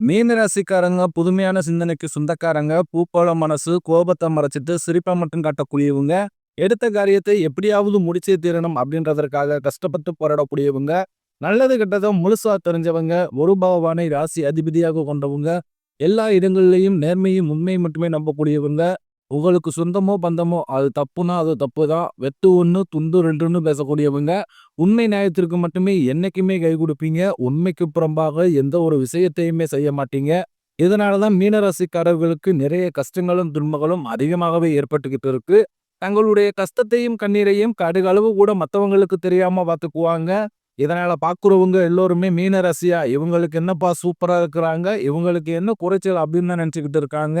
மீனராசிக்காரங்க புதுமையான சிந்தனைக்கு சொந்தக்காரங்க பூப்போல மனசு கோபத்தை மறைச்சிட்டு சிரிப்பை மட்டும் காட்டக்கூடியவங்க எடுத்த காரியத்தை எப்படியாவது முடிச்சே தீரணும் அப்படின்றதற்காக கஷ்டப்பட்டு போராடக்கூடியவங்க நல்லது கெட்டதை முழுசா தெரிஞ்சவங்க ஒரு பகவானை ராசி அதிபதியாக கொண்டவங்க எல்லா இடங்கள்லையும் நேர்மையும் உண்மையும் மட்டுமே நம்பக்கூடியவங்க உங்களுக்கு சொந்தமோ பந்தமோ அது தப்புனா அது தப்பு தான் வெத்து ஒன்று துண்டு ரெண்டுன்னு பேசக்கூடியவங்க உண்மை நியாயத்திற்கு மட்டுமே என்னைக்குமே கை கொடுப்பீங்க. உண்மைக்கு புறம்பாக எந்த ஒரு விஷயத்தையுமே செய்ய மாட்டீங்க. இதனால தான் மீனராசிக்காரர்களுக்கு நிறைய கஷ்டங்களும் துன்பங்களும் அதிகமாகவே ஏற்பட்டுக்கிட்டு இருக்கு. தங்களுடைய கஷ்டத்தையும் கண்ணீரையும் கடுகளவு கூட மற்றவங்களுக்கு தெரியாம பார்த்துக்குவாங்க. இதனால பாக்குறவங்க எல்லோருமே மீனராசியா? இவங்களுக்கு என்னப்பா சூப்பரா இருக்கிறாங்க? இவங்களுக்கு என்ன குறைச்சல் அப்படின்னு தான் நினச்சிக்கிட்டு இருக்காங்க?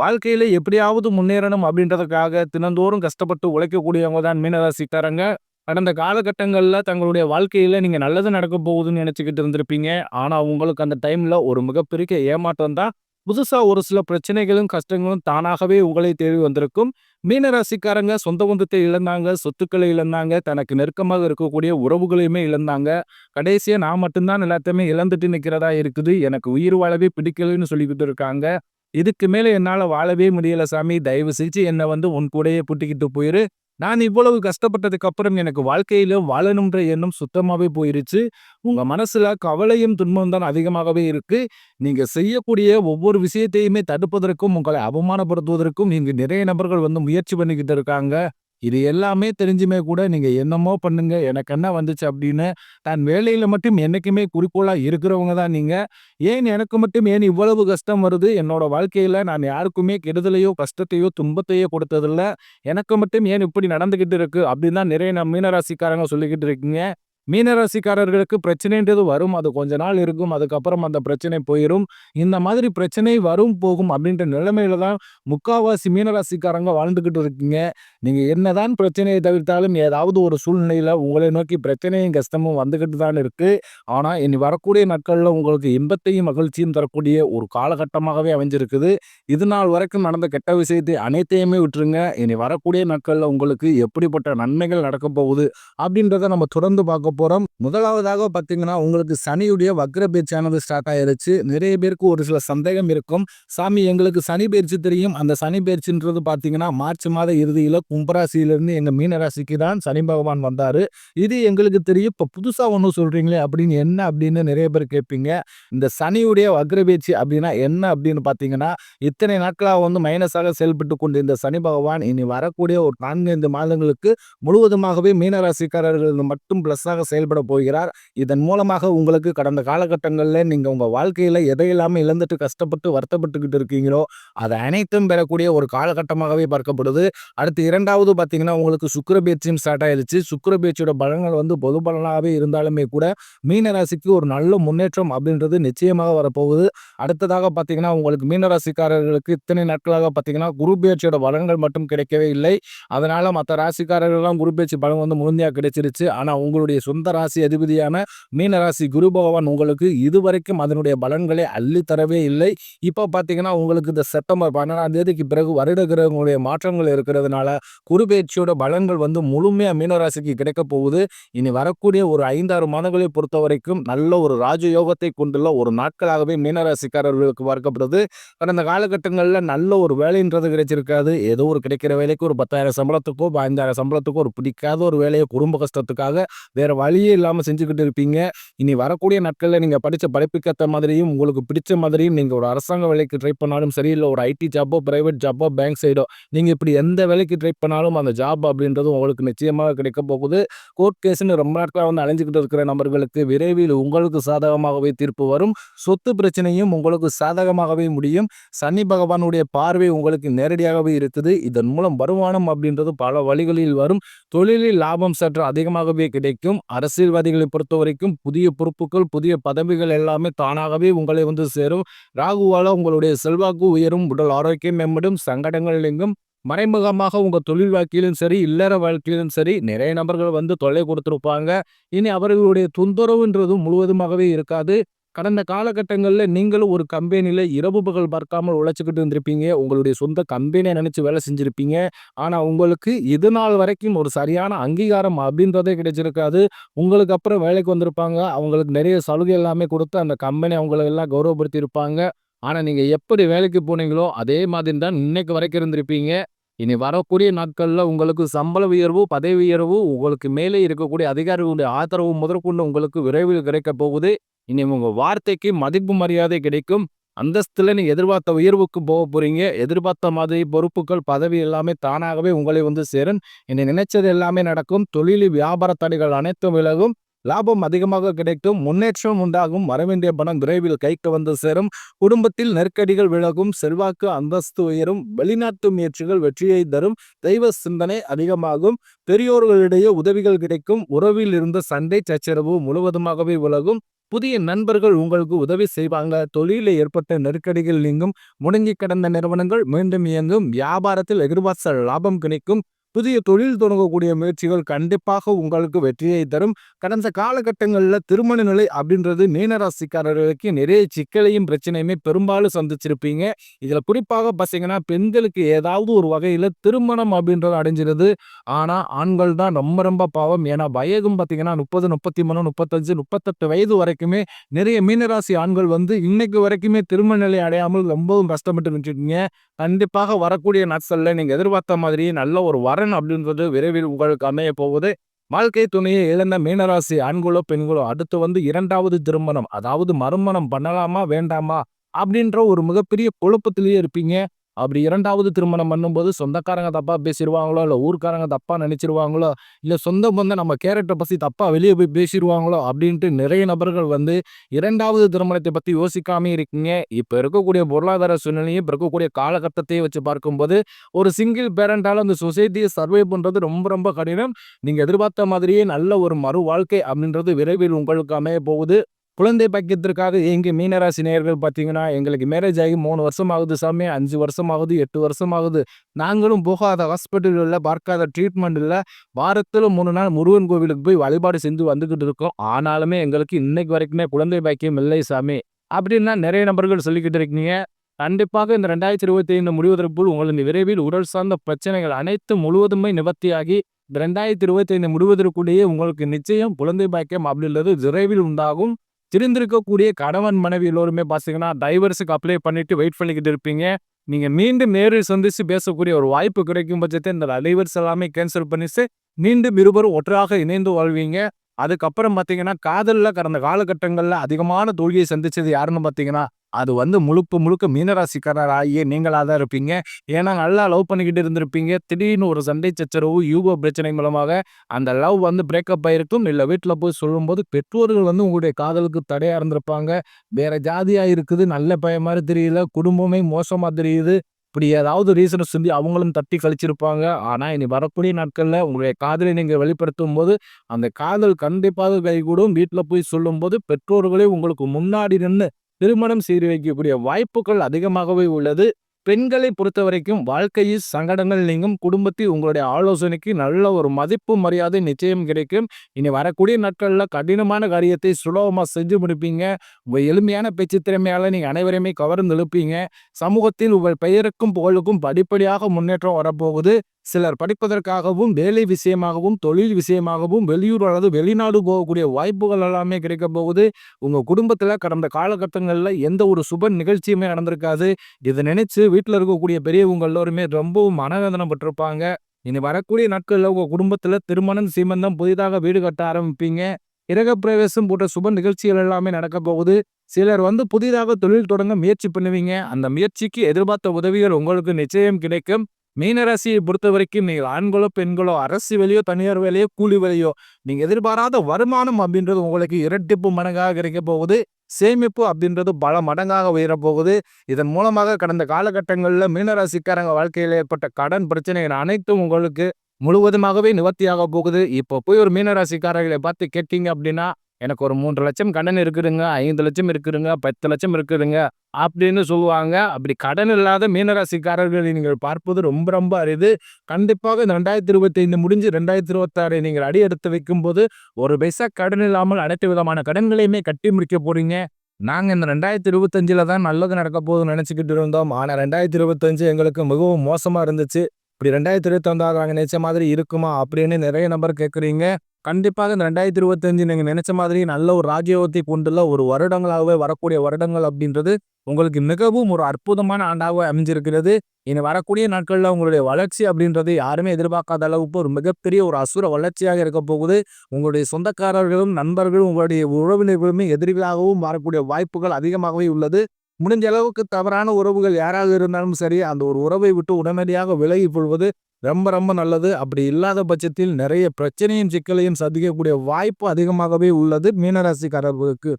வாழ்க்கையில் எப்படியாவது முன்னேறணும் அப்படின்றதுக்காக தினந்தோறும் கஷ்டப்பட்டு உழைக்கக்கூடியவங்க தான் மீனராசிக்காரங்க. கடந்த காலகட்டங்களில் தங்களுடைய வாழ்க்கையில் நீங்கள் நல்லது நடக்க போகுதுன்னு நினச்சிக்கிட்டு இருந்திருப்பீங்க. ஆனால் உங்களுக்கு அந்த டைமில் ஒரு மிகப்பெரிய ஏமாற்றம் தான். புதுசாக ஒரு சில பிரச்சனைகளும் கஷ்டங்களும் தானாகவே உங்களை தேடி வந்திருக்கும். மீனராசிக்காரங்க சொந்த பந்தத்தை இழந்தாங்க சொத்துக்களை இழந்தாங்க தனக்கு நெருக்கமாக இருக்கக்கூடிய உறவுகளையுமே இழந்தாங்க. கடைசியாக நான் மட்டும்தான் எல்லாத்தையுமே இழந்துட்டு நிற்கிறதா இருக்குது. எனக்கு உயிர் வாழவே பிடிக்கலன்னு சொல்லிக்கிட்டு இருக்காங்க. இதுக்கு மேல என்னால வாழவே முடியல சாமி. தயவு செஞ்சு என்னை வந்து உன் கூடையே புட்டிக்கிட்டு போயிரு. நான் இவ்வளவு கஷ்டப்பட்டதுக்கு அப்புறம் எனக்கு வாழ்க்கையில வாழணுன்ற எண்ணம் சுத்தமாவே போயிருச்சு. உங்க மனசுல கவலையும் துன்பம் தான் அதிகமாகவே இருக்கு. நீங்க செய்யக்கூடிய ஒவ்வொரு விஷயத்தையுமே தடுப்பதற்கும் உங்களை அவமானப்படுத்துவதற்கும் இங்கு நிறைய நபர்கள் வந்து முயற்சி பண்ணிக்கிட்டு இருக்காங்க. இது எல்லாமே தெரிஞ்சுமே கூட நீங்கள் என்னமோ பண்ணுங்க எனக்கு என்ன வந்துச்சு அப்படின்னு தன் வேலையில் மட்டும் என்றைக்குமே குறிக்கோளாக இருக்கிறவங்க தான் நீங்கள் ஏன் எனக்கு மட்டும் ஏன் இவ்வளவு கஷ்டம் வருது? என்னோட வாழ்க்கையில் நான் யாருக்குமே கெடுதலையோ கஷ்டத்தையோ துன்பத்தையோ கொடுத்ததில்ல. எனக்கு மட்டும் ஏன் இப்படி நடந்துக்கிட்டு இருக்கு? அப்படின்னு தான் நிறைய மீனராசிக்காரங்க சொல்லிக்கிட்டு இருக்கீங்க. மீனராசிக்காரர்களுக்கு பிரச்சனைன்றது வரும். அது கொஞ்ச நாள் இருக்கும். அதுக்கப்புறம் அந்த பிரச்சனை போயிடும் இந்த மாதிரி பிரச்சனை வரும் போகும் அப்படின்ற நிலைமையில தான் முக்காவாசி மீனராசிக்காரங்க வாழ்ந்துக்கிட்டு இருக்கீங்க. நீங்கள் என்னதான் பிரச்சனையை தவிர்த்தாலும் ஏதாவது ஒரு சூழ்நிலையில் உங்களை நோக்கி பிரச்சனையும் கஷ்டமும் வந்துக்கிட்டு தான் இருக்குது ஆனால் இனி வரக்கூடிய நாட்களில் உங்களுக்கு இன்பத்தையும் மகிழ்ச்சியும் தரக்கூடிய ஒரு காலகட்டமாகவே அமைஞ்சிருக்குது. இது நாள் வரைக்கும் நடந்த கெட்ட விஷயத்தை அனைத்தையுமே விட்டுருங்க. இனி வரக்கூடிய நாட்களில் உங்களுக்கு எப்படிப்பட்ட நன்மைகள் நடக்க போகுது அப்படின்றத நம்ம தொடர்ந்து பார்க்க போகிறோம் முதலாவதாக பார்த்தீங்கன்னா உங்களுக்கு சனியுடைய வக்ர பேச்சானது ஸ்டார்ட் ஆயிருச்சு. நிறைய பேருக்கு ஒரு சில சந்தேகம் இருக்கும். சாமி எங்களுக்கு சனி பயிற்சி தெரியும். அந்த சனி பயிற்சின்றது பார்த்தீங்கன்னா மார்ச் மாத இறுதியில் கும்பராசியிலிருந்து எங்கள் மீனராசிக்கு தான் சனி பகவான் வந்தார். இது எங்களுக்கு தெரியும். இப்போ புதுசாக ஒன்று சொல்கிறீங்களே அப்படின்னு என்ன அப்படின்னு நிறைய பேர் கேட்பீங்க. இந்த சனியுடைய வக்ர பேச்சு அப்படின்னா என்ன அப்படின்னு பார்த்தீங்கன்னா இத்தனை நாட்களாக வந்து மைனஸாக செயல்பட்டு கொண்டு இந்த சனி பகவான் இனி வரக்கூடிய ஒரு நான்கு ஐந்து மாதங்களுக்கு முழுவதுமாகவே மீனராசிக்காரர்கள் மட்டும் ப்ளஸ்ஸாக செயல்பட போகிறார்? இதன் மூலமாக உங்களுக்கு கடந்த காலகட்டங்களில் நீங்கள் உங்கள் வாழ்க்கையில் எதையில்லாமல் இழந்துட்டு கஷ்டப்பட்டு வருத்தப்பட்டுக்கிட்டு இருக்கீங்களோ அதை அனைத்தும் பெறக்கூடிய ஒரு காலகட்டமாகவே பார்க்கப்படுது. அடுத்து இரண்டாவது பார்த்தீங்கன்னா உங்களுக்கு சுக்கரபேச்சியும் ஸ்டார்ட் ஆயிடுச்சு சுக்கர பேச்சியோட பலன்கள் வந்து பொது பலனாகவே இருந்தாலுமே கூட மீனராசிக்கு ஒரு நல்ல முன்னேற்றம் அப்படின்றது நிச்சயமாக வரப்போகுது. அடுத்ததாக பார்த்தீங்கன்னா உங்களுக்கு மீனராசிக்காரர்களுக்கு இத்தனை நாட்களாக பார்த்தீங்கன்னா குரு பேச்சியோட பலன்கள் மட்டும் கிடைக்கவே இல்லை. அதனால் மற்ற ராசிக்காரர்கள்லாம் குரு பேச்சு பலன் வந்து முழுமையாக கிடைச்சிருச்சு. ஆனால் உங்களுடைய சொந்த ராசி அதிபதியான மீனராசி குரு பகவான் உங்களுக்கு இதுவரைக்கும் அதனுடைய பலன்களை அள்ளி தரவே இல்லை. இப்போ பார்த்தீங்கன்னா உங்களுக்கு இந்த செப்டம்பர் பன்னெண்டாம் தேதிக்கு பிறகு வருட கிரகங்களுடைய மாற்றங்கள் இருக்கிறதுனால குருபேச்சியோட பலன்கள் வந்து முழுமையாக மீனராசிக்கு கிடைக்க போகுது. இனி வரக்கூடிய ஒரு ஐந்தாறு மாதங்களை பொறுத்த வரைக்கும் நல்ல ஒரு ராஜயோகத்தை கொண்டுள்ள ஒரு நாட்களாகவே மீனராசிக்காரர்களுக்கு பார்க்கப்படுது. கடந்த காலகட்டங்களில் நல்ல ஒரு வேலைன்றது கிடைச்சிருக்காது. ஏதோ ஒரு கிடைக்கிற வேலைக்கு ஒரு பத்தாயிரம் சம்பளத்துக்கோ பதினஞ்சாயிரம் சம்பளத்துக்கோ ஒரு பிடிக்காத ஒரு வேலையை குடும்ப கஷ்டத்துக்காக வேறு வழியே இல்லாமல் செஞ்சுக்கிட்டு இருப்பீங்க. இனி வரக்கூடிய நாட்களில் நீங்கள் படித்த படிப்புக்கேற்ற மாதிரியும் உங்களுக்கு பிடிச்ச மாதிரியும் நீங்கள் ஒரு அரசாங்க வேலைக்கு ட்ரை பண்ணாலும் சரி இல்லை ஒரு ஐடி ஜாப்போ ப்ரைவேட் ஜாப்போ பேங்க் சைடோ நீங்கள் இப்படி எந்த வேலைக்கு ட்ரை பண்ணாலும் அந்த ஜாப் அப்படின்றது உங்களுக்கு நிச்சயமாக கிடைக்க போகுது. கோர்ட் கேஸ்னு ரொம்ப நாட்களாக வந்து அலைஞ்சிக்கிட்டு இருக்கிற நபர்களுக்கு விரைவில் உங்களுக்கு சாதகமாகவே தீர்ப்பு வரும். சொத்து பிரச்சனையும் உங்களுக்கு சாதகமாகவே முடியும். சனி பகவானுடைய பார்வை உங்களுக்கு நேரடியாகவே இருக்குது. இதன் மூலம் வருமானம் அப்படின்றது பல வழிகளில் வரும். தொழிலில் லாபம் சற்று அதிகமாகவே கிடைக்கும். அரசியல்வாதிகளை பொறுத்த வரைக்கும் புதிய பொறுப்புகள் புதிய பதவிகள் எல்லாமே தானாகவே உங்களை வந்து சேரும். ராகுவால உங்களுடைய செல்வாக்கு உயரும் உடல் ஆரோக்கியம் மேம்படும் சங்கடங்கள் எங்கும் மறைமுகமாக உங்கள் தொழில் வாழ்க்கையிலும் சரி இல்லற வாழ்க்கையிலும் சரி நிறைய நபர்கள் வந்து தொல்லை கொடுத்துருப்பாங்க. இனி அவர்களுடைய தொந்தரவுன்றது முழுவதுமாகவே இருக்காது. கடந்த காலகட்டங்களில் நீங்களும் ஒரு கம்பெனியில் இரவு பகல் பார்க்காமல் உழைச்சிக்கிட்டு இருந்திருப்பீங்க. உங்களுடைய சொந்த கம்பெனியை நினச்சி வேலை செஞ்சுருப்பீங்க ஆனால் உங்களுக்கு இது நாள் வரைக்கும் ஒரு சரியான அங்கீகாரம் அப்படின்றதே கிடைச்சிருக்காது. உங்களுக்கு அப்புறம் வேலைக்கு வந்திருப்பாங்க. அவங்களுக்கு நிறைய சலுகை எல்லாமே கொடுத்து அந்த கம்பெனி அவங்கள எல்லாம் கௌரவப்படுத்தியிருப்பாங்க. ஆனால் நீங்கள் எப்படி வேலைக்கு போனீங்களோ, அதே மாதிரி தான் இன்னைக்கு வரைக்கும் இருந்திருப்பீங்க. இனி வரக்கூடிய நாட்களில் உங்களுக்கு சம்பள உயர்வு, பதவி உயர்வு, உங்களுக்கு மேலே இருக்கக்கூடிய அதிகாரிகளுடைய ஆதரவு முதற்கொண்டு உங்களுக்கு விரைவில் கிடைக்கப் போகுது. இனி உங்கள் வார்த்தைக்கு மதிப்பு மரியாதை கிடைக்கும். அந்தஸ்தில் நீங்க எதிர்பார்த்த உயர்வுக்கு போக போகிறீங்க எதிர்பார்த்த மாதிரி பொறுப்புகள், பதவி எல்லாமே தானாகவே உங்களை வந்து சேரும். என்னை நினைச்சது எல்லாமே நடக்கும். தொழிலில் வியாபார தடைகள் அனைத்தும் விலகும். லாபம் அதிகமாக கிடைக்கும். முன்னேற்றம் உண்டாகும். வரவேண்டிய பணம் விரைவில் கைக்கு வந்து சேரும். குடும்பத்தில் நெருக்கடிகள் விலகும். செல்வாக்கு, அந்தஸ்து உயரும். வெளிநாட்டு முயற்சிகள் வெற்றியை தரும். தெய்வ சிந்தனை அதிகமாகும். பெரியோர்களிடையே உதவிகள் கிடைக்கும். உறவில் இருந்த சண்டை சச்சரவு முழுவதுமாகவே விலகும். புதிய நண்பர்கள் உங்களுக்கு உதவி செய்வாங்க. தொழிலில் ஏற்பட்ட நெருக்கடிகள் நீங்கும். முடங்கி கிடந்த நிறுவனங்கள் மீண்டும் இயங்கும். வியாபாரத்தில் எதிர்பார்த்த லாபம் கிடைக்கும். புதிய தொழில் தொடங்கக்கூடிய முயற்சிகள் கண்டிப்பாக உங்களுக்கு வெற்றியை தரும். கடந்த காலகட்டங்களில் திருமண நிலை அப்படின்றது மீனராசிக்காரர்களுக்கு நிறைய சிக்கலையும், பிரச்சனையுமே பெரும்பாலும் சந்திச்சிருப்பீங்க. இதில் குறிப்பாக பார்த்தீங்கன்னா, பெண்களுக்கு ஏதாவது ஒரு வகையில் திருமணம் அப்படின்றது அடைஞ்சிருது. ஆனால் ஆண்கள் தான் ரொம்ப ரொம்ப பாவம். ஏன்னா, வயதும் பார்த்தீங்கன்னா 30, 33, 35, 38 வயது வரைக்குமே நிறைய மீனராசி ஆண்கள் வந்து இன்னைக்கு வரைக்குமே திருமண நிலை அடையாமல் ரொம்பவும் கஷ்டப்பட்டு நினச்சிருக்கீங்க கண்டிப்பாக வரக்கூடிய நாட்களில் நீங்கள் எதிர்பார்த்த மாதிரி நல்ல ஒரு வர வரன் அப்படின்றது விரைவில் உங்களுக்கு அமைய போவது வாழ்க்கை துணையை இழந்த மீனராசி ஆண்களோ, பெண்களோ அடுத்து வந்து இரண்டாவது திருமணம், அதாவது மறுமணம் பண்ணலாமா? வேண்டாமா? அப்படின்ற ஒரு மிகப்பெரிய குழப்பத்திலேயே இருப்பீங்க. அப்படி இரண்டாவது திருமணம் பண்ணும்போது சொந்தக்காரங்க தப்பா பேசிடுவாங்களோ இல்லை ஊர்க்காரங்க தப்பா நினைச்சிருவாங்களோ, இல்லை சொந்த பந்தம் நம்ம கேரக்டரை பத்தி தப்பா வெளியே போய் பேசிடுவாங்களோ அப்படின்ட்டு நிறைய நபர்கள் வந்து இரண்டாவது திருமணத்தை பத்தி யோசிக்காமயே இருக்கீங்க. இப்ப இருக்கக்கூடிய பொருளாதார சூழ்நிலையும், இப்ப இருக்கக்கூடிய காலகட்டத்தையும் வச்சு பார்க்கும்போது, ஒரு சிங்கிள் பேரண்டால அந்த சொசைட்டியை சர்வே பண்றது ரொம்ப ரொம்ப கடினம். நீங்க எதிர்பார்த்த மாதிரியே நல்ல ஒரு மறு வாழ்க்கை அப்படின்றது விரைவில் உங்களுக்கு அமைய போகுது. குழந்தை பக்கியத்திற்காக எங்கள் மீனராசி நேயர்கள் பார்த்தீங்கன்னா, எங்களுக்கு மேரேஜ் ஆகி மூணு வருஷம் ஆகுது சாமி, அஞ்சு வருஷம் ஆகுது, எட்டு வருஷம் ஆகுது. நாங்களும் போகாத ஹாஸ்பிட்டல் இல்ல, பார்க்காத ட்ரீட்மெண்ட் இல்ல. வாரத்துல 3 நாள் முருகன் கோவிலுக்கு போய் வழிபாடு செஞ்சு வந்துக்கிட்டு இருக்கோம். ஆனாலுமே எங்களுக்கு இன்னைக்கு வரைக்குமே குழந்தை பாக்கியம் இல்லை சாமி. அப்படின்னா நிறைய நபர்கள் சொல்லிக்கிட்டு இருக்கீங்க. கண்டிப்பாக இந்த 2025 முடிவதற்குள் உங்களது விரைவில் உடல் சார்ந்த பிரச்சனைகள் அனைத்தும் முழுவதுமே நிவர்த்தியாகி, இந்த 2025 முடிவதற்குள்ளேயே உங்களுக்கு நிச்சயம் குழந்தை பாக்கியம் அப்படின்றது விரைவில் உண்டாகும். திருந்திருக்கக்கூடிய கணவன், மனைவி எல்லோருமே பார்த்தீங்கன்னா, டைவர்ஸுக்கு அப்ளை பண்ணிட்டு வெயிட் பண்ணிக்கிட்டு இருப்பீங்க. நீங்க மீண்டும் நேரில் சந்திச்சு பேசக்கூடிய ஒரு வாய்ப்பு கிடைக்கும் பட்சத்தை இந்த டைவர்ஸ் எல்லாமே கேன்சல் பண்ணிட்டு, மீண்டும் இருவரும் ஒற்றாக இணைந்து வாழ்வீங்க. அதுக்கப்புறம் பார்த்தீங்கன்னா, காதல்ல கடந்த காலகட்டங்கள்ல அதிகமான தோல்வியை சந்திச்சது யாருன்னு பார்த்தீங்கன்னா, அது வந்து முழுக்க முழுக்க மீனராசிக்காரர் ஆகிய நீங்களாக தான் இருப்பீங்க. ஏன்னா, நல்லா லவ் பண்ணிக்கிட்டு இருந்திருப்பீங்க. திடீர்னு ஒரு சண்டை சச்சரவு, யூகோ பிரச்சனை மூலமாக அந்த லவ் வந்து பிரேக்கப் ஆகிருக்கும் இல்லை வீட்டில் போய் சொல்லும்போது பெற்றோர்கள் வந்து உங்களுடைய காதலுக்கு தடையாக இருந்திருப்பாங்க. வேற ஜாதியாக இருக்குது, நல்ல பையன் மாதிரி தெரியல, குடும்பமே மோசமாக தெரியுது. இப்படி ஏதாவது ரீசனை சொல்லி அவங்களும் தட்டி கழிச்சிருப்பாங்க. ஆனால் இனி வரக்கூடிய நாட்களில் உங்களுடைய காதலை நீங்கள் வெளிப்படுத்தும் போது அந்த காதல் கண்டிப்பாக கைகூடும். வீட்டில் போய் சொல்லும்போது பெற்றோர்களே உங்களுக்கு முன்னாடி நின்று திருமணம் சீர் வைக்கக்கூடிய வாய்ப்புகள் அதிகமாகவே உள்ளது. பெண்களை பொறுத்தவரைக்கும் வாழ்க்கையில் சங்கடங்கள் நீங்கும். குடும்பத்தில் உங்களுடைய ஆலோசனைக்கு நல்ல ஒரு மதிப்பு, மரியாதை நிச்சயம் கிடைக்கும். இனி வரக்கூடிய நாட்களில் கடினமான காரியத்தை சுலபமாக செஞ்சு முடிப்பீங்க. உங்கள் எளிமையான பேச்சு திறமையால் நீங்கள் அனைவரையுமே கவர்ந்து எழுப்பீங்க சமூகத்தில் உங்கள் பெயருக்கும், புகழுக்கும் படிப்படியாக முன்னேற்றம் வரப்போகுது. சிலர் படிப்பதற்காகவும், வேலை விஷயமாகவும், தொழில் விஷயமாகவும் வெளியூர் அல்லது வெளிநாடு போகக்கூடிய வாய்ப்புகள் எல்லாமே கிடைக்கப் போகுது. உங்கள் குடும்பத்தில் கடந்த காலகட்டங்களில் எந்த ஒரு சுப நிகழ்ச்சியுமே நடந்திருக்காது. இதை நினைச்சு வீட்டில் இருக்கக்கூடிய பெரியவங்க எல்லோருமே ரொம்பவும் மனவேதனை பட்டிருப்பாங்க. இனி வரக்கூடிய நாட்களில் உங்கள் குடும்பத்தில் திருமணம், சீமந்தம், புதிதாக வீடு கட்ட ஆரம்பிப்பீங்க. கிரகப்பிரவேசம் போன்ற சுப நிகழ்ச்சிகள் எல்லாமே நடக்க போகுது. சிலர் வந்து புதிதாக தொழில் தொடங்க முயற்சி பண்ணுவீங்க. அந்த முயற்சிக்கு எதிர்பார்த்த உதவிகள் உங்களுக்கு நிச்சயம் கிடைக்கும். மீனராசியை பொறுத்த வரைக்கும் நீங்கள் ஆண்களோ, பெண்களோ அரசு வேலையோ, தனியார் வேலையோ, கூலி வேலையோ நீங்கள் எதிர்பாராத வருமானம் அப்படின்றது உங்களுக்கு இரட்டிப்பு மடங்காக கிடைக்க போகுது. சேமிப்பு அப்படின்றது பல மடங்காக உயரப் போகுது. இதன் மூலமாக கடந்த காலகட்டங்களில் மீனராசிக்காரங்க வாழ்க்கையில் ஏற்பட்ட கடன் பிரச்சனைகள் அனைத்தும் உங்களுக்கு முழுவதுமாகவே நிவர்த்தியாக போகுது இப்போ போய் ஒரு மீனராசிக்காரர்களை பார்த்து கேட்டீங்க அப்படின்னா எனக்கு ஒரு மூன்று லட்சம் கடன் இருக்குதுங்க ஐந்து லட்சம் இருக்குதுங்க பத்து லட்சம் இருக்குதுங்க அப்படின்னு சொல்லுவாங்க. அப்படி கடன் இல்லாத மீனராசிக்காரர்களை நீங்கள் பார்ப்பது ரொம்ப ரொம்ப அரிது. கண்டிப்பாக இந்த ரெண்டாயிரத்தி இருபத்தி ஐந்து முடிஞ்சு ரெண்டாயிரத்தி இருபத்தாறு நீங்கள் அடி எடுத்து வைக்கும்போது ஒரு பைசா கடன் இல்லாமல் அனைத்து விதமான கடன்களையுமே கட்டி முடிக்க போறீங்க. நாங்கள் இந்த ரெண்டாயிரத்தி இருபத்தஞ்சில் தான் நல்லது நடக்க போகுதுன்னு நினச்சிக்கிட்டு இருந்தோம். ஆனால் ரெண்டாயிரத்தி இருபத்தஞ்சு எங்களுக்கு மிகவும் மோசமாக இருந்துச்சு. இப்படி ரெண்டாயிரத்தி இருபத்தொந்தாறு நாங்கள் நினைச்ச மாதிரி இருக்குமா அப்படின்னு நிறைய நபர் கேட்குறீங்க கண்டிப்பாக இந்த ரெண்டாயிரத்தி இருபத்தஞ்சு நீங்கள் நினைச்ச மாதிரி நல்ல ஒரு ராஜயோகத்தை கொண்டுள்ள ஒரு வருடங்களாகவே வரக்கூடிய வருடங்கள் அப்படின்றது உங்களுக்கு மிகவும் ஒரு அற்புதமான ஆண்டாக அமைஞ்சிருக்கிறது. இனி வரக்கூடிய நாட்களில் உங்களுடைய வளர்ச்சி அப்படின்றது யாருமே எதிர்பார்க்காத அளவுக்கு ஒரு மிகப்பெரிய ஒரு அசுர வளர்ச்சியாக இருக்க போகுது. உங்களுடைய சொந்தக்காரர்களும் நண்பர்களும் உங்களுடைய உறவினர்களுமே எதிரிகளாகவும் வரக்கூடிய வாய்ப்புகள் அதிகமாகவே உள்ளது. முடிஞ்ச அளவுக்கு தவறான உறவுகள் யாராக இருந்தாலும் சரி அந்த ஒரு உறவை விட்டு உடனடியாக விலகி கொள்வது ரொம்ப ரொம்ப நல்லது. அப்படி இல்லாத பட்சத்தில் நிறைய பிரச்சனையும் சிக்கலையும் சந்திக்கக்கூடிய வாய்ப்பு அதிகமாகவே உள்ளது. மீனராசிக்காரர்களுக்கு